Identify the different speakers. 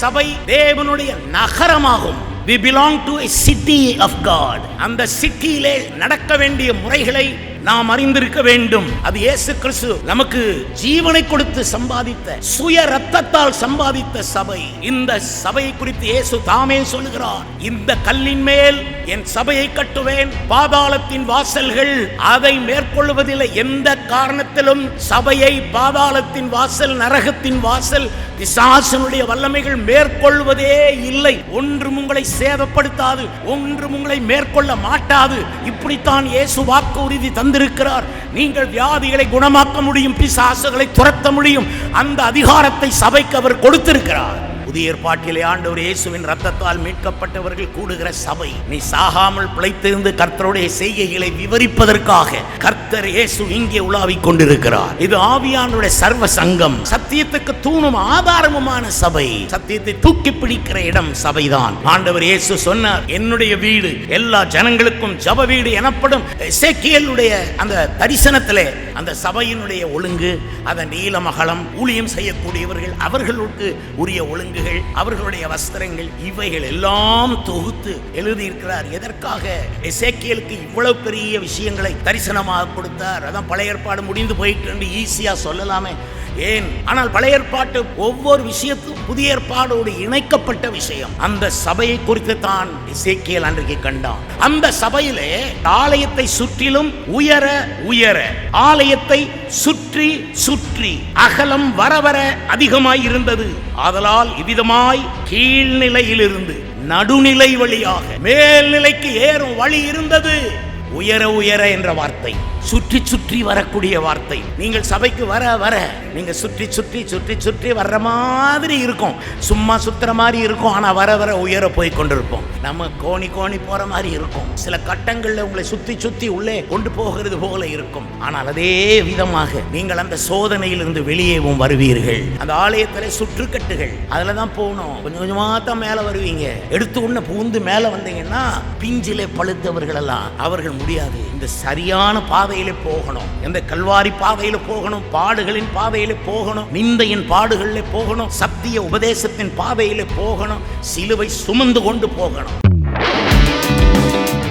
Speaker 1: சபை தேவனுடைய நகரமாகும். We belong to city of God அந்த சிட்டியிலே நடக்க வேண்டிய முறைகளை நாம் அறிந்திருக்க வேண்டும். அது இயேசு கிறிஸ்து நமக்கு ஜீவனை கொடுத்து சம்பாதித்த சுய ரத்தத்தால் சம்பாதித்த சபை. இந்த சபையை குறித்து இயேசு தாமே சொல்கிறார் இந்த கல்லின் மேல் என் சபையை கட்டுவேன். பாதாளத்தின் வாசல்கள் அதை மேற்கொள்வதில்லை. எந்த காரணத்திலும் சபையை பாதாளத்தின் வாசல் நரகத்தின் வாசல் பிசாசனுடைய வல்லமைகள் மேற்கொள்வதே இல்லை. ஒன்றும் உங்களை சேதப்படுத்தாது. ஒன்றும் உங்களை மேற்கொள்ள மாட்டாது. இப்படித்தான் இயேசு வாக்கு உறுதி தந்து தந்திருக்கிறார் நீங்கள் வியாதிகளை குணமாக்க முடியும் பிசாசுகளை துரத்த முடியும். அந்த அதிகாரத்தை சபைக்கு அவர் கொடுத்திருக்கிறார். புதிய ஏற்பாட்டிலே ஆண்டவர் இயேசுவின் ரத்தத்தால் மீட்கப்பட்டவர்கள் கூடுகிற சபை. நீ சாகாமல் பிழைத்திருந்து கர்த்தருடைய செய்கைகளை விவரிப்பதற்காக கர்த்தர் இயேசு இங்கே உலாவிக் கொண்டிருக்கிறார். இது ஆவியானுடைய சர்வ சங்கம். சத்தியத்துக்கு தூணும் ஆதாரமுமான சபை. சத்தியத்தை தூக்கி பிடிக்கிற இடம் சபைதான். ஆண்டவர் இயேசு சொன்னார் என்னுடைய வீடு எல்லா ஜனங்களுக்கும் ஜப வீடு எனப்படும் எசேக்கியேலுடைய அந்த தரிசனத்திலே அந்த சபையினுடைய ஒழுங்கு அதன் நீலமகலம் ஊழியம் செய்யக்கூடியவர்கள் அவர்களுக்கு உரிய ஒழுங்கு விலங்குகள் அவர்களுடைய வஸ்திரங்கள் இவைகள் எல்லாம் தொகுத்து எழுதியிருக்கிறார். எதற்காக? எசேக்கியலுக்கு இவ்வளவு பெரிய விஷயங்களை தரிசனமாக கொடுத்தார். அதான் பழைய ஏற்பாடு முடிந்து போயிட்டு ஈஸியா சொல்லலாமே. ஏன்? ஆனால் பழைய ஏற்பாட்டு ஒவ்வொரு விஷயத்தும் புதிய ஏற்பாடோடு இணைக்கப்பட்ட விஷயம். அந்த சபையை குறித்து தான் இசைக்கியல் அன்றைக்கு கண்டான். அந்த சபையிலே ஆலயத்தை சுற்றிலும் உயர உயர ஆலயத்தை சுற்றி சுற்றி அகலம் வர வர அதிகமாய் இருந்தது ஆதலால் இவ்விதமாய் கீழ்நிலையிலிருந்து நடுநிலை வழியாக மேல்நிலைக்கு ஏறும் வழி இருந்தது. உயர உயர என்ற வார்த்தை சுற்றி சுற்றி வரக்கூடிய வார்த்தை. நீங்கள் சபைக்கு வர வர நீங்க சுற்றி சுற்றி சுற்றி சுற்றி வர்ற மாதிரி இருக்கும். சும்மா சுத்துற மாதிரி இருக்கும். ஆனா வர வர உயர போய் கொண்டிருப்போம். நம்ம கோணி கோணி போற மாதிரி இருக்கும். சில கட்டங்கள்ல உங்களை சுத்தி சுத்தி உள்ளே கொண்டு போகிறது போல இருக்கும். ஆனால் அதே விதமாக நீங்கள் அந்த சோதனையிலிருந்து வெளியேவும் வருவீர்கள். அந்த ஆலயத்துல சுற்றுக்கட்டுகள் அதுல தான் போகணும். கொஞ்சம் கொஞ்சமா தான் மேல வருவீங்க. எடுத்து உடனே பூந்து மேல வந்தீங்கன்னா பிஞ்சிலே பழுத்தவர்கள் எல்லாம் அவர்கள் முடியாது. இந்த சரியான பாதையில போகணும். இந்த கல்வாரி பாதையில போகணும் பாடுகளின் பாதையில போகணும் நிந்தையின் பாடுகளில் போகணும் சத்திய உபதேசத்தின் பாதையில போகணும் சிலுவை சுமந்து கொண்டு போகணும்.